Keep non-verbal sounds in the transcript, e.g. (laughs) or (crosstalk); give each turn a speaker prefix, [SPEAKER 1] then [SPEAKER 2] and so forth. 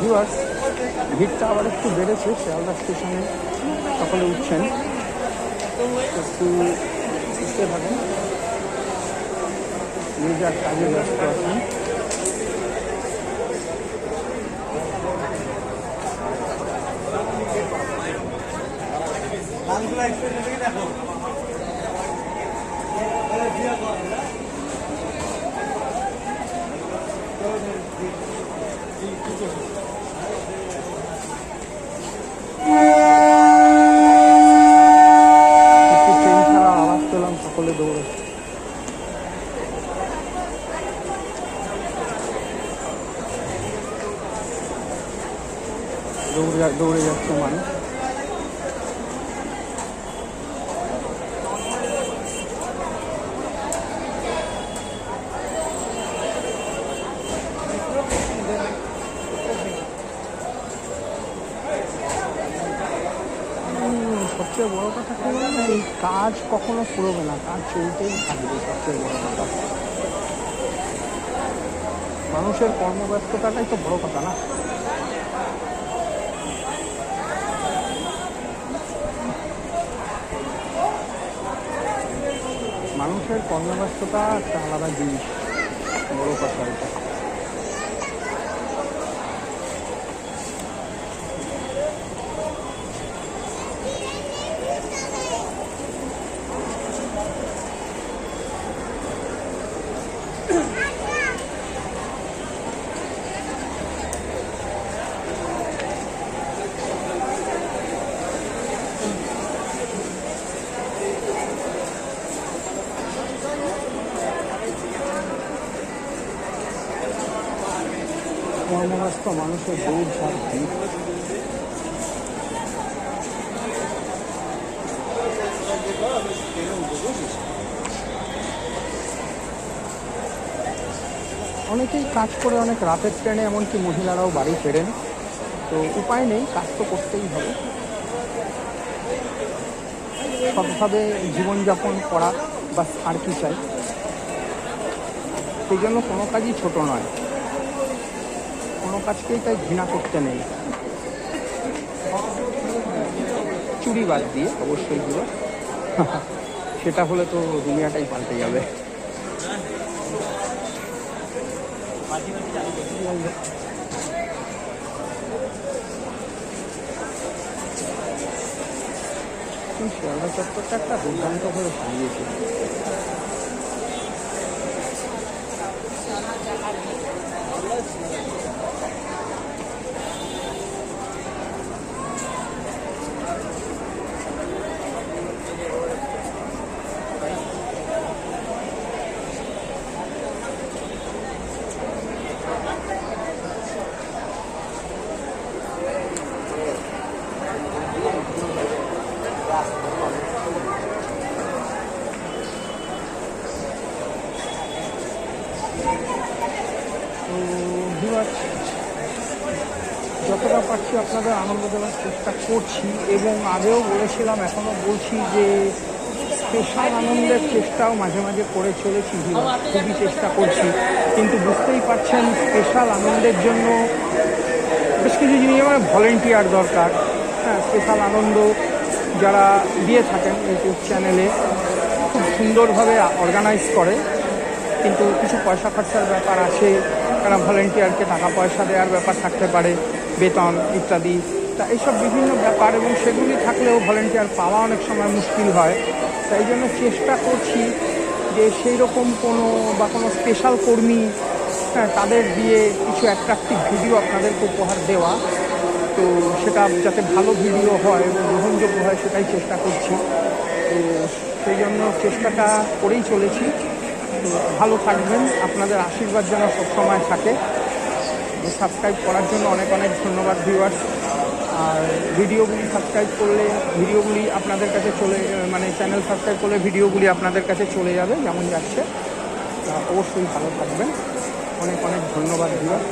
[SPEAKER 1] Viewers ভিড়টা আবার একটু বেড়েছে, শিয়ালদা স্টেশনে সকলে উঠছেন। একটু উঠতে থাকেন। যার কাজে ব্যস্ত আছেন। একটু ট্রেন ছাড়া পেলাম সকলে দৌড়ে দৌড়ে দৌড়ে যাচ্ছে মানুষ। সবচেয়ে বড় কথা কি জানেন? এই কাজ কখনো ফুরবে না, কাজ চলতেই থাকবে সবচেয়ে বড় কথা। মানুষের কর্মব্যস্ততাটাই তো বড় কথা না। মানুষের কর্মব্যস্ততা একটা আলাদা জিনিস, বড় কথা এটা। কর্মব্যস্ত মানুষের ঝাড় ভিড় অনেকেই কাজ করে অনেক রাতের ট্রেনে, এমনকি মহিলারাও বাড়ি ফেরেন। তো উপায় নেই, কাজ তো করতেই হবে। সবভাবে জীবনযাপন করা বা আর কি চাই। সেই জন্য কোনো কাজই ছোট নয়। কোনো কাজকেই তাই ঘৃণা করতে নেই। চুরি বাদ দিয়ে অবশ্যই গুলো (laughs) সেটা হলে তো দুনিয়াটাই পাল্টে যাবে। শিয়ালদা চত্বরটা একটা দুর্দান্ত করে সাজিয়েছে। ভিউয়ার্স যতটা পারছি আপনাদের আনন্দ দেওয়ার চেষ্টা করছি এবং আগেও বলেছিলাম, এখনও বলছি যে স্পেশাল আনন্দের চেষ্টাও মাঝে মাঝে করে চলেছি খুবই চেষ্টা করছি। কিন্তু বুঝতেই পারছেন, স্পেশাল আনন্দের জন্য বেশ কিছু জিনিস মানে ভলেন্টিয়ার দরকার। হ্যাঁ স্পেশাল আনন্দ যারা দিয়ে থাকেন ইউটিউব চ্যানেলে, খুব সুন্দরভাবে অর্গানাইজ করে। কিন্তু কিছু পয়সা খরচার ব্যাপার আছে তারা ভলেন্টিয়ারকে টাকা পয়সা দেওয়ার ব্যাপার থাকতে পারে, বেতন ইত্যাদি। তা এইসব বিভিন্ন ব্যাপার এবং সেগুলি থাকলেও ভলেন্টিয়ার পাওয়া অনেক সময় মুশকিল হয়। তাই জন্য চেষ্টা করছি যে সেই রকম কোনো বা কোনো স্পেশাল কর্মী হ্যাঁ তাদের দিয়ে কিছু অ্যাট্রাকটিভ ভিডিও আপনাদেরকে উপহার দেওয়া। তো সেটা যাতে ভালো ভিডিও হয় এবং গ্রহণযোগ্য হয় সেটাই চেষ্টা করছি। তো সেই জন্য চেষ্টাটা করেই চলেছি। ভালো থাকবেন। আপনাদের আশীর্বাদ যেন সবসময় থাকে। সাবস্ক্রাইব করার জন্য অনেক অনেক ধন্যবাদ ভিউয়ার্স আর ভিডিওগুলি সাবস্ক্রাইব করলে, ভিডিওগুলি আপনাদের কাছে চলে মানে চ্যানেল সাবস্ক্রাইব করলে ভিডিওগুলি আপনাদের কাছে চলে যাবে, যেমন যাচ্ছে। অবশ্যই ভালো থাকবেন। অনেক অনেক ধন্যবাদ ভিউয়ার্স